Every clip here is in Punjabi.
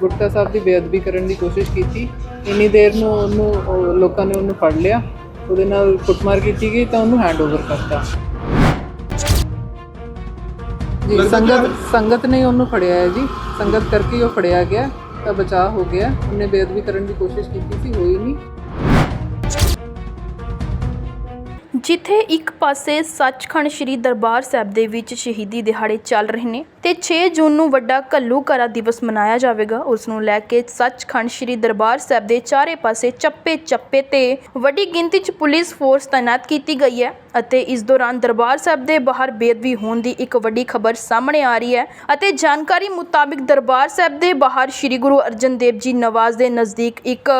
ਗੁਟਕਾ ਸਾਹਿਬ ਦੀ ਬੇਅਦਬੀ ਕਰਨ ਦੀ ਕੋਸ਼ਿਸ਼ ਕੀਤੀ। ਇੰਨੀ ਦੇਰ ਨੂੰ ਉਹਨੂੰ ਉਹ ਲੋਕਾਂ ਨੇ ਉਹਨੂੰ ਫੜ ਲਿਆ। ਉਹਦੇ ਨਾਲ ਕੁੱਟਮਾਰ ਕੀਤੀ ਗਈ ਤਾਂ ਉਹਨੂੰ ਹੈਂਡਓਵਰ ਕਰਤਾ। ਜੀ ਸੰਗਤ ਸੰਗਤ ਨੇ ਉਹਨੂੰ ਫੜਿਆ ਹੈ ਜੀ। ਸੰਗਤ ਕਰਕੇ ਹੀ ਉਹ ਫੜਿਆ ਗਿਆ ਤਾਂ ਬਚਾਅ ਹੋ ਗਿਆ। ਉਹਨੇ ਬੇਅਦਬੀ ਕਰਨ ਦੀ ਕੋਸ਼ਿਸ਼ ਕੀਤੀ ਸੀ ਹੋਈ ਨਹੀਂ। ਜਿੱਥੇ ਇੱਕ ਪਾਸੇ ਸੱਚਖੰਡ ਸ੍ਰੀ ਦਰਬਾਰ ਸਾਹਿਬ ਦੇ ਵਿੱਚ ਸ਼ਹੀਦੀ ਦਿਹਾੜੇ ਚੱਲ ਰਹੇ ਨੇ ਤੇ ਛੇ ਜੂਨ ਨੂੰ ਵੱਡਾ ਘੱਲੂਘਾਰਾ ਦਿਵਸ ਮਨਾਇਆ ਜਾਵੇਗਾ। ਉਸ ਨੂੰ ਲੈ ਕੇ ਸੱਚਖੰਡ ਸ੍ਰੀ ਦਰਬਾਰ ਸਾਹਿਬ ਦੇ ਚਾਰੇ ਪਾਸੇ ਚੱਪੇ ਚੱਪੇ ਤੇ ਵੱਡੀ ਗਿਣਤੀ 'ਚ ਪੁਲਿਸ ਫੋਰਸ ਤਾਇਨਾਤ ਕੀਤੀ ਗਈ ਹੈ ਅਤੇ ਇਸ ਦੌਰਾਨ ਦਰਬਾਰ ਸਾਹਿਬ ਦੇ ਬਾਹਰ ਬੇਅਦਬੀ ਹੋਣ ਦੀ ਇੱਕ ਵੱਡੀ ਖਬਰ ਸਾਹਮਣੇ ਆ ਰਹੀ ਹੈ ਅਤੇ ਜਾਣਕਾਰੀ ਮੁਤਾਬਿਕ ਦਰਬਾਰ ਸਾਹਿਬ ਦੇ ਬਾਹਰ ਸ੍ਰੀ ਗੁਰੂ ਅਰਜਨ ਦੇਵ ਜੀ ਨਵਾਜ਼ ਦੇ ਨਜ਼ਦੀਕ ਇੱਕ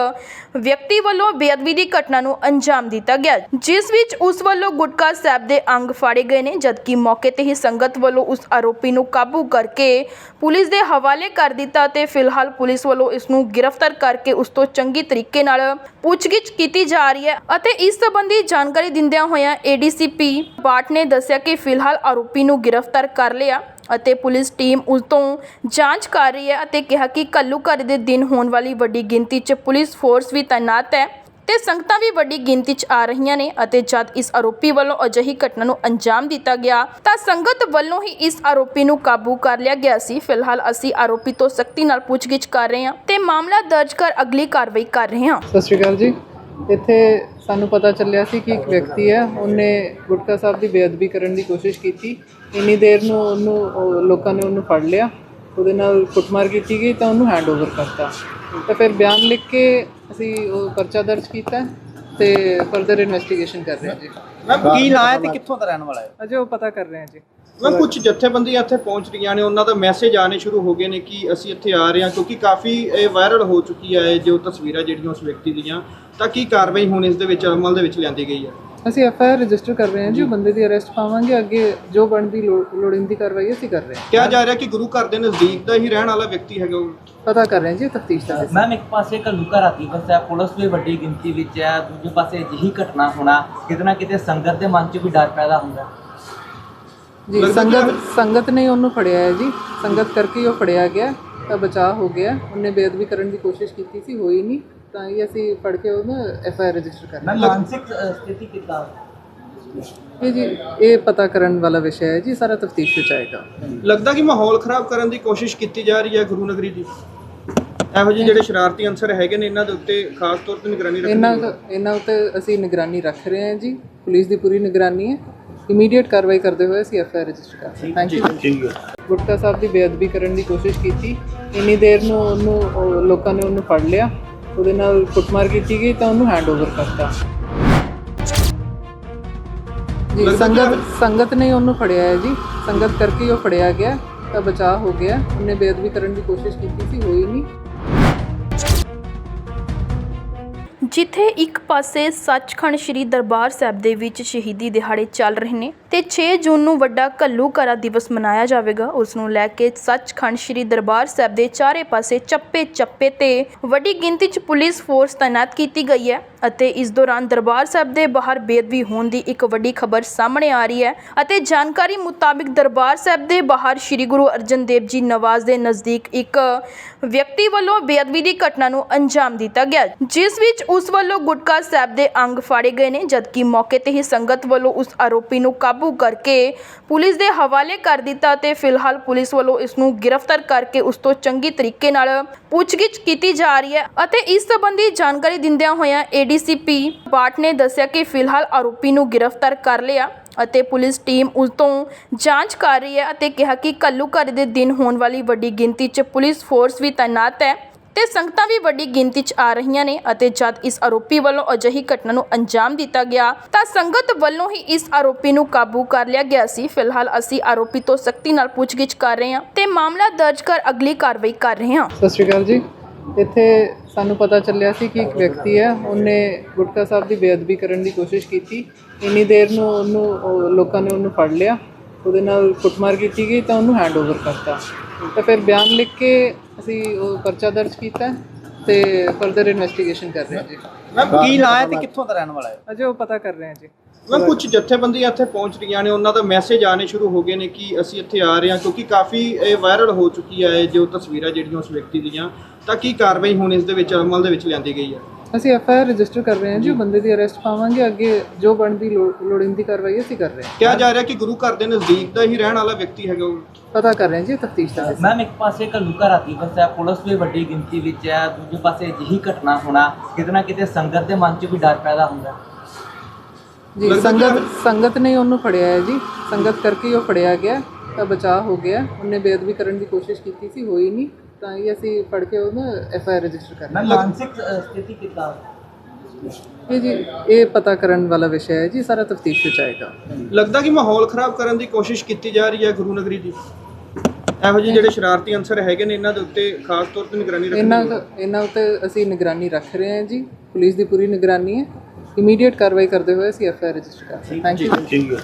ਵਿਅਕਤੀ ਵੱਲੋਂ ਬੇਅਦਬੀ ਦੀ ਘਟਨਾ ਨੂੰ ਅੰਜਾਮ ਦਿੱਤਾ ਗਿਆ ਜਿਸ ਵਿੱਚ ਉਸ ਵੱਲੋਂ ਗੁਟਕਾ ਸਾਹਿਬ ਦੇ ਅੰਗ ਫਾੜੇ ਗਏ ਨੇ, ਜਦਕਿ ਮੌਕੇ ਤੇ ਹੀ ਸੰਗਤ ਵੱਲੋਂ ਉਸ ਆਰੋਪੀ ਨੂੰ ਕਾਬੂ ਕਰਕੇ ਪੁਲਿਸ ਦੇ ਹਵਾਲੇ ਕਰ ਦਿੱਤਾ ਤੇ ਫਿਲਹਾਲ ਪੁਲਿਸ ਵੱਲੋਂ ਇਸ ਨੂੰ ਗ੍ਰਿਫਤਾਰ ਕਰਕੇ ਉਸ ਤੋਂ ਚੰਗੀ ਤਰੀਕੇ ਨਾਲ ਪੁੱਛਗਿੱਛ ਕੀਤੀ ਜਾ ਰਹੀ ਹੈ ਅਤੇ ਇਸ ਸੰਬੰਧੀ ਜਾਣਕਾਰੀ ਦਿੰਦਿਆਂ ਹੋਇਆਂ ਏਡੀਸੀਪੀ ਬਾਟ ਨੇ ਦੱਸਿਆ ਕਿ ਫਿਲਹਾਲ ਆਰੋਪੀ ਨੂੰ ਗ੍ਰਿਫਤਾਰ ਕਰ ਲਿਆ ਅਤੇ ਪੁਲਿਸ ਟੀਮ ਉਸ ਤੋਂ ਜਾਂਚ ਕਰ ਰਹੀ ਹੈ ਅਤੇ ਕਿਹਾ ਕਿ ਕੱਲੂਘਾਰੇ ਦੇ ਦਿਨ ਹੋਣ ਵਾਲੀ ਵੱਡੀ ਗਿਣਤੀ 'ਚ ਪੁਲਿਸ ਫੋਰਸ ਵੀ ਤਾਇਨਾਤ ਹੈ। ਤੇ ਸੰਗਤਾਂ ਵੀ ਵੱਡੀ ਗਿਣਤੀ 'ਚ ਆ ਰਹੀਆਂ ਨੇ ਅਤੇ ਜਦ ਇਸ ਆਰੋਪੀ ਵੱਲੋਂ ਅਜਿਹੀ ਘਟਨਾ ਨੂੰ ਅੰਜਾਮ ਦਿੱਤਾ ਗਿਆ, ਤਾਂ ਸੰਗਤ ਵੱਲੋਂ ਹੀ ਇਸ ਆਰੋਪੀ ਨੂੰ ਕਾਬੂ ਕਰ ਲਿਆ ਗਿਆ ਸੀ। ਫਿਲਹਾਲ ਅਸੀਂ ਆਰੋਪੀ ਤੋਂ ਸਖਤੀ ਨਾਲ ਪੁੱਛਗਿੱਛ ਕਰ ਰਹੇ ਹਾਂ ਤੇ ਮਾਮਲਾ ਦਰਜ ਕਰ ਅਗਲੀ ਕਾਰਵਾਈ ਕਰ ਰਹੇ ਹਾਂ। ਸਤਿ ਸ਼੍ਰੀ ਅਕਾਲ ਜੀ। ਇੱਥੇ ਸਾਨੂੰ ਪਤਾ ਚੱਲਿਆ ਸੀ ਕਿ ਇੱਕ ਵਿਅਕਤੀ ਹੈ, ਉਹਨੇ ਗੁਟਕਾ ਸਾਹਿਬ ਦੀ ਬੇਅਦਬੀ ਕਰਨ ਦੀ ਕੋਸ਼ਿਸ਼ ਕੀਤੀ। ਇੰਨੀ ਦੇਰ ਨੂੰ ਉਹਨੂੰ ਲੋਕਾਂ ਨੇ ਉਹਨੂੰ ਫੜ ਲਿਆ। ਉਹਦੇ ਨਾਲ ਕੁੱਟਮਾਰ ਕੀਤੀ ਗਈ ਤਾਂ ਉਹਨੂੰ ਹੈਂਡਓਵਰ ਕਰਤਾ। ਤਾਂ ਫਿਰ ਬਿਆਨ ਲਿਖ ਕੇ ਅਸੀਂ ਉਹ ਪਰਚਾ ਦਰਜ ਕੀਤਾ ਤੇ ਫਰਦਰ ਇਨਵੈਸਟੀਗੇਸ਼ਨ ਕਰ ਰਹੇ ਹਾਂ ਜੀ। ਮੈਮ ਕੀ ਹੈ ਤੇ ਕਿੱਥੋਂ ਦਾ ਰਹਿਣ ਵਾਲਾ ਹੈ? ਅਜੇ ਉਹ ਪਤਾ ਕਰ ਰਹੇ ਹਾਂ ਜੀ। ਮੈਮ ਕੁਝ ਜਥੇਬੰਦੀਆਂ ਇੱਥੇ ਪਹੁੰਚ ਰਹੀਆਂ ਨੇ ਉਹਨਾਂ ਦਾ ਮੈਸੇਜ ਆਣੇ ਸ਼ੁਰੂ ਹੋ ਗਏ ਨੇ ਕਿ ਅਸੀਂ ਇੱਥੇ ਆ ਰਹੇ ਹਾਂ ਕਿਉਂਕਿ ਕਾਫੀ ਇਹ ਵਾਇਰਲ ਹੋ ਚੁੱਕੀ ਹੈ ਇਹ ਜੋ ਤਸਵੀਰਾਂ ਜਿਹੜੀਆਂ ਉਸ ਵਿਅਕਤੀ ਦੀਆਂ ਤਾਂ ਕੀ ਕਾਰਵਾਈ ਹੁਣ ਇਸ ਦੇ ਵਿੱਚ ਅਮਲ ਦੇ ਵਿੱਚ ਲਿਆਂਦੀ ਗਈ ਹੈ? ਅਸੀਂ ਐਫ ਆਈ ਆਰ ਰਜਿਸਟਰ ਕਰ ਰਹੇ ਹਾਂ ਜੀ ਉਹ ਬੰਦੇ ਦੀ ਅਰੈਸਟ ਪਾਵਾਂਗੇ ਅੱਗੇ ਜੋ ਬਣਦੀ ਲੋੜ- ਲੋੜੀਂਦੀ ਕਾਰਵਾਈ ਅਸੀਂ ਕਰ ਰਹੇ ਹਾਂ। ਕਿਹਾ ਜਾ ਰਿਹਾ ਕਿ ਗੁਰੂ ਘਰ ਦੇ ਨਜ਼ਦੀਕ ਦਾ ਹੀ ਰਹਿਣ ਵਾਲਾ ਵਿਅਕਤੀ ਹੈਗਾ ਉਹ? ਪਤਾ ਕਰ ਰਹੇ ਹਾਂ ਜੀ ਤਫਤੀਸ਼ ਦਾ। ਮੈਮ ਇੱਕ ਪਾਸੇ ਘੱਲੂਘਾਰਾ ਰਾਤੀ ਵਸਿਆ ਪੁਲਿਸ ਵੀ ਵੱਡੀ ਗਿਣਤੀ ਵਿੱਚ ਹੈ ਦੂਜੇ ਪਾਸੇ ਅਜਿਹੀ ਘਟਨਾ ਹੋਣਾ ਕਿਤੇ ਨਾ ਕਿਤੇ ਸੰਗਤ ਦੇ ਮਨ 'ਚ ਵੀ ਡਰ ਪੈਦਾ ਹੁੰਦਾ। ਜੀ ਸੰਗਤ ਸੰਗਤ ਨੇ ਉਹਨੂੰ ਫੜਿਆ ਹੈ ਜੀ। ਸੰਗਤ ਕਰਕੇ ਹੀ ਉਹ ਫੜਿਆ ਗਿਆ ਤਾਂ ਬਚਾਅ ਹੋ ਗਿਆ। ਉਹਨੇ ਬੇਅਦਬੀ ਕਰਨ ਦੀ ਕੋਸ਼ਿਸ਼ ਕੀਤੀ ਸੀ ਹੋਈ ਨਹੀਂ। ਤਾਂ ਹੀ ਅਸੀਂ ਫੜ ਕੇ ਉਹਨੂੰ ਐਫ ਆਈ ਆਰ ਰਜਿਸਟਰ ਕਰ ਮੈਂ ਲਿਆ। ਮਾਨਸਿਕ ਸਥਿਤੀ ਕਿੱਦਾਂ? ਇਹ ਜੀ ਇਹ ਪਤਾ ਕਰਨ ਵਾਲਾ ਵਿਸ਼ਾ ਹੈ ਜੀ ਸਾਰਾ ਤਫਤੀਸ਼ ਵਿੱਚ ਆਏਗਾ। ਲੱਗਦਾ ਕਿ ਮਾਹੌਲ ਖਰਾਬ ਕਰਨ ਦੀ ਕੋਸ਼ਿਸ਼ ਕੀਤੀ ਜਾ ਰਹੀ ਹੈ ਗੁਰੂ ਨਗਰੀ ਦੀ? ਇਹੋ ਜਿਹੇ ਜਿਹੜੇ ਸ਼ਰਾਰਤੀ ਅੰਸਰ ਹੈਗੇ ਨੇ ਇਹਨਾਂ ਦੇ ਉੱਤੇ ਖਾਸ ਤੌਰ ਤੇ ਨਿਗਰਾਨੀ ਰੱਖਣੀ ਇਹਨਾਂ। ਇਹਨਾਂ ਉੱਤੇ ਅਸੀਂ ਨਿਗਰਾਨੀ ਰੱਖ ਰਹੇ ਹਾਂ ਜੀ। ਪੁਲਿਸ ਦੀ ਪੂਰੀ ਨਿਗਰਾਨੀ ਹੈ। ਇਮੀਡੀਏਟ ਕਾਰਵਾਈ ਕਰਦੇ ਹੋਏ ਅਸੀਂ ਐਫ ਆਈ ਆਰ ਰਜਿਸਟਰ ਕਰ ਰਹੇ ਹਾਂ ਥੈਂਕ ਯੂ ਗੁਟਕਾ ਸਾਹਿਬ ਦੀ ਬੇਅਦਬੀ ਕਰਨ ਦੀ ਕੋਸ਼ਿਸ਼ ਕੀਤੀ। ਇੰਨੀ ਦੇਰ ਨੂੰ ਉਹਨੂੰ ਉਹ ਲੋਕਾਂ ਨੇ ਉਹਨੂੰ ਫੜ ਲਿਆ। ਉਹਦੇ ਨਾਲ ਕੁੱਟਮਾਰ ਕੀਤੀ ਗਈ ਤਾਂ ਉਹਨੂੰ ਹੈਂਡਓਵਰ ਕਰਤਾ। ਜੀ ਸੰਗਤ ਸੰਗਤ ਨੇ ਉਹਨੂੰ ਫੜਿਆ ਹੈ ਜੀ। ਸੰਗਤ ਕਰਕੇ ਹੀ ਉਹ ਫੜਿਆ ਗਿਆ ਤਾਂ ਬਚਾਅ ਹੋ ਗਿਆ। ਉਹਨੇ ਬੇਅਦਬੀ ਕਰਨ ਦੀ ਕੋਸ਼ਿਸ਼ ਕੀਤੀ ਸੀ ਹੋਈ ਨਹੀਂ। ਜਿੱਥੇ ਇੱਕ ਪਾਸੇ ਸੱਚਖੰਡ ਸ੍ਰੀ ਦਰਬਾਰ ਸਾਹਿਬ ਦੇ ਵਿੱਚ ਸ਼ਹੀਦੀ ਦਿਹਾੜੇ ਚੱਲ ਰਹੇ ਨੇ ਤੇ ਛੇ ਜੂਨ ਨੂੰ ਵੱਡਾ ਘੱਲੂਘਾਰਾ ਦਿਵਸ ਮਨਾਇਆ ਜਾਵੇਗਾ। ਉਸ ਨੂੰ ਲੈ ਕੇ ਸੱਚਖੰਡ ਸ੍ਰੀ ਦਰਬਾਰ ਸਾਹਿਬ ਦੇ ਚਾਰੇ ਪਾਸੇ ਚੱਪੇ ਚੱਪੇ ਤੇ ਵੱਡੀ ਗਿਣਤੀ 'ਚ ਪੁਲਿਸ ਫੋਰਸ ਤਾਇਨਾਤ ਕੀਤੀ ਗਈ ਹੈ ਅਤੇ ਇਸ ਦੌਰਾਨ ਦਰਬਾਰ ਸਾਹਿਬ ਦੇ ਬਾਹਰ ਬੇਅਦਬੀ ਹੋਣ ਦੀ ਇੱਕ ਵੱਡੀ ਖਬਰ ਸਾਹਮਣੇ ਆ ਰਹੀ ਹੈ ਅਤੇ ਜਾਣਕਾਰੀ ਮੁਤਾਬਿਕ ਦਰਬਾਰ ਸਾਹਿਬ ਦੇ ਬਾਹਰ ਸ੍ਰੀ ਗੁਰੂ ਅਰਜਨ ਦੇਵ ਜੀ ਨਵਾਜ਼ ਦੇ ਨਜ਼ਦੀਕ ਇੱਕ ਵਿਅਕਤੀ ਵੱਲੋਂ ਬੇਅਦਬੀ ਦੀ ਘਟਨਾ ਨੂੰ ਅੰਜਾਮ ਦਿੱਤਾ ਗਿਆ ਜਿਸ ਵਿੱਚ ਉਸ ਵੱਲੋਂ ਗੁਟਕਾ ਸਾਹਿਬ ਦੇ ਅੰਗ ਫਾੜੇ ਗਏ ਨੇ, ਜਦਕਿ ਮੌਕੇ ਤੇ ਹੀ ਸੰਗਤ ਵੱਲੋਂ ਉਸ ਆਰੋਪੀ ਨੂੰ ਕਾਬੂ ਕਰਕੇ ਪੁਲਿਸ ਦੇ ਹਵਾਲੇ ਕਰ ਦਿੱਤਾ ਤੇ ਫਿਲਹਾਲ ਪੁਲਿਸ ਵੱਲੋਂ ਇਸ ਨੂੰ ਗ੍ਰਿਫਤਾਰ ਕਰਕੇ ਉਸ ਤੋਂ ਚੰਗੀ ਤਰੀਕੇ ਨਾਲ ਪੁੱਛਗਿੱਛ ਕੀਤੀ ਜਾ ਰਹੀ ਹੈ ਅਤੇ ਇਸ ਸੰਬੰਧੀ ਜਾਣਕਾਰੀ ਦਿੰਦਿਆਂ ਹੋਇਆਂ ਏਡੀਸੀਪੀ ਬਾਟ ਨੇ ਦੱਸਿਆ ਕਿ ਫਿਲਹਾਲ ਆਰੋਪੀ ਨੂੰ ਗ੍ਰਿਫਤਾਰ ਕਰ ਲਿਆ ਅਤੇ ਪੁਲਿਸ ਟੀਮ ਉਸ ਤੋਂ ਜਾਂਚ ਕਰ ਰਹੀ ਹੈ ਅਤੇ ਕਿਹਾ ਕਿ ਕੱਲੂਘਾਰੇ ਦੇ ਦਿਨ ਹੋਣ ਵਾਲੀ ਵੱਡੀ ਗਿਣਤੀ 'ਚ ਪੁਲਿਸ ਫੋਰਸ ਵੀ ਤਾਇਨਾਤ ਹੈ। ਤੇ ਸੰਗਤਾਂ ਵੀ ਵੱਡੀ ਗਿਣਤੀ 'ਚ ਆ ਰਹੀਆਂ ਨੇ ਅਤੇ ਜਦ ਇਸ ਆਰੋਪੀ ਵੱਲੋਂ ਅਜਿਹੀ ਘਟਨਾ ਨੂੰ ਅੰਜਾਮ ਦਿੱਤਾ ਗਿਆ, ਤਾਂ ਸੰਗਤ ਵੱਲੋਂ ਹੀ ਇਸ ਆਰੋਪੀ ਨੂੰ ਕਾਬੂ ਕਰ ਲਿਆ ਗਿਆ ਸੀ। ਫਿਲਹਾਲ ਅਸੀਂ ਆਰੋਪੀ ਤੋਂ ਸਖਤੀ ਨਾਲ ਪੁੱਛਗਿੱਛ ਕਰ ਰਹੇ ਹਾਂ ਤੇ ਮਾਮਲਾ ਦਰਜ ਕਰ ਅਗਲੀ ਕਾਰਵਾਈ ਕਰ ਰਹੇ ਹਾਂ। ਸਤਿ ਸ਼੍ਰੀ ਅਕਾਲ ਜੀ। ਇੱਥੇ ਸਾਨੂੰ ਪਤਾ ਚੱਲਿਆ ਸੀ ਕਿ ਇੱਕ ਵਿਅਕਤੀ ਹੈ, ਉਹਨੇ ਗੁਟਕਾ ਸਾਹਿਬ ਦੀ ਬੇਅਦਬੀ ਕਰਨ ਦੀ ਕੋਸ਼ਿਸ਼ ਕੀਤੀ। ਇੰਨੀ ਦੇਰ ਨੂੰ ਉਹਨੂੰ, ਉਹ ਲੋਕਾਂ ਨੇ ਉਹਨੂੰ ਫੜ ਲਿਆ। ਉਹਦੇ ਨਾਲ ਕੁੱਟਮਾਰ ਕੀਤੀ ਗਈ ਤਾਂ ਉਹਨੂੰ ਹੈਂਡਓਵਰ ਕਰਤਾ। ਤਾਂ ਫਿਰ ਬਿਆਨ ਲਿਖ ਕੇ ਅਸੀਂ ਉਹ ਪਰਚਾ ਦਰਜ ਕੀਤਾ ਤੇ ਫਰਦਰ ਇਨਵੈਸਟੀਗੇਸ਼ਨ ਕਰ ਰਹੇ ਹਾਂ ਜੀ। ਮੈਮ ਕੀ ਹੈ ਤੇ ਕਿੱਥੋਂ ਦਾ ਰਹਿਣ ਵਾਲਾ ਹੈ? ਅਜੇ ਉਹ ਪਤਾ ਕਰ ਰਹੇ ਹਾਂ ਜੀ। ਮੈਂ ਕੁਝ ਜਥੇਬੰਦੀਆਂ ਇੱਥੇ ਪਹੁੰਚ ਰਹੀਆਂ ਨੇ ਉਹਨਾਂ ਦਾ ਮੈਸੇਜ ਆਣੇ ਸ਼ੁਰੂ ਹੋ ਗਏ ਨੇ ਕਿ ਅਸੀਂ ਇੱਥੇ ਆ ਰਹੇ ਹਾਂ ਕਿਉਂਕਿ ਕਾਫੀ ਇਹ ਵਾਇਰਲ ਹੋ ਚੁੱਕੀ ਹੈ ਜੋ ਤਸਵੀਰਾਂ ਜਿਹੜੀਆਂ ਉਸ ਵਿਅਕਤੀ ਦੀਆਂ ਤਾਂ ਕੀ ਕਾਰਵਾਈ ਹੁਣ ਇਸ ਦੇ ਵਿੱਚ ਅਮਲ ਦੇ ਵਿੱਚ ਲਿਆਂਦੀ ਗਈ ਹੈ? ਅਸੀਂ ਐਫ ਆਈ ਆਰ ਰਜਿਸਟਰ ਕਰ ਰਹੇ ਹਾਂ ਜੀ ਉਹ ਬੰਦੇ ਦੀ ਅਰੈਸਟ ਪਾਵਾਂਗੇ ਅੱਗੇ ਜੋ ਬਣਦੀ ਲੋੜ- ਲੋੜੀਂਦੀ ਕਾਰਵਾਈ ਅਸੀਂ ਕਰ ਰਹੇ ਹਾਂ। ਕਿਹਾ ਜਾ ਰਿਹਾ ਕਿ ਗੁਰੂ ਘਰ ਦੇ ਨਜ਼ਦੀਕ ਦਾ ਹੀ ਰਹਿਣ ਵਾਲਾ ਵਿਅਕਤੀ ਹੈਗਾ ਉਹ? ਪਤਾ ਕਰ ਰਹੇ ਹਾਂ ਜੀ ਤਫਤੀਸ਼ ਦਾ। ਮੈਮ ਇੱਕ ਪਾਸੇ ਘੱਲੂਘਾਰਾ ਦਿਵਸ ਹੈ ਪੁਲਿਸ ਵੀ ਵੱਡੀ ਗਿਣਤੀ ਵਿੱਚ ਹੈ ਦੂਜੇ ਪਾਸੇ ਅਜਿਹੀ ਘਟਨਾ ਹੋਣਾ ਕਿਤੇ ਨਾ ਕਿਤੇ ਸੰਗਤ ਦੇ ਮਨ 'ਚ ਵੀ ਡਰ ਪੈਦਾ ਹੁੰਦਾ। ਜੀ ਸੰਗਤ ਸੰਗਤ ਨੇ ਉਹਨੂੰ ਫੜਿਆ ਹੈ ਜੀ। ਸੰਗਤ ਕਰਕੇ ਹੀ ਉਹ ਫੜਿਆ ਗਿਆ ਤਾਂ ਬਚਾਅ ਹੋ ਗਿਆ। ਉਹਨੇ ਬੇਅਦਬੀ ਕਰਨ ਦੀ ਕੋਸ਼ਿਸ਼ ਕੀਤੀ ਸੀ ਹੋਈ ਨਹੀਂ। ਤਾਂ ਹੀ ਅਸੀਂ ਫੜ ਕੇ ਉਹਨੂੰ ਐਫ ਆਈ ਆਰ ਰਜਿਸਟਰ ਕਰ ਮੈਂ ਮਾਨਸਿਕ ਸਥਿਤੀ ਕਿੱਦਾਂ? ਇਹ ਜੀ ਇਹ ਪਤਾ ਕਰਨ ਵਾਲਾ ਵਿਸ਼ਾ ਹੈ ਜੀ ਸਾਰਾ ਤਫਤੀਸ਼ ਵਿੱਚ ਆਏਗਾ। ਲੱਗਦਾ ਕਿ ਮਾਹੌਲ ਖਰਾਬ ਕਰਨ ਦੀ ਕੋਸ਼ਿਸ਼ ਕੀਤੀ ਜਾ ਰਹੀ ਹੈ ਗੁਰੂ ਨਗਰੀ ਦੀ? ਇਹੋ ਜਿਹੇ ਜਿਹੜੇ ਸ਼ਰਾਰਤੀ ਅੰਸਰ ਹੈਗੇ ਨੇ ਇਹਨਾਂ ਦੇ ਉੱਤੇ ਖਾਸ ਤੌਰ ਤੇ ਨਿਗਰਾਨੀ ਰੱਖਣੀ ਇਹਨਾਂ ਇਹਨਾਂ ਉੱਤੇ ਅਸੀਂ ਨਿਗਰਾਨੀ ਰੱਖ ਰਹੇ ਹਾਂ ਜੀ। ਪੁਲਿਸ ਦੀ ਪੂਰੀ ਨਿਗਰਾਨੀ ਹੈ। ਇਮੀਡੀਏਟ ਕਾਰਵਾਈ ਕਰਦੇ ਹੋਏ ਅਸੀਂ ਐਫ ਆਈ ਆਰ ਰਜਿਸਟਰ ਕਰ ਰਹੇ ਹਾਂ। Thank you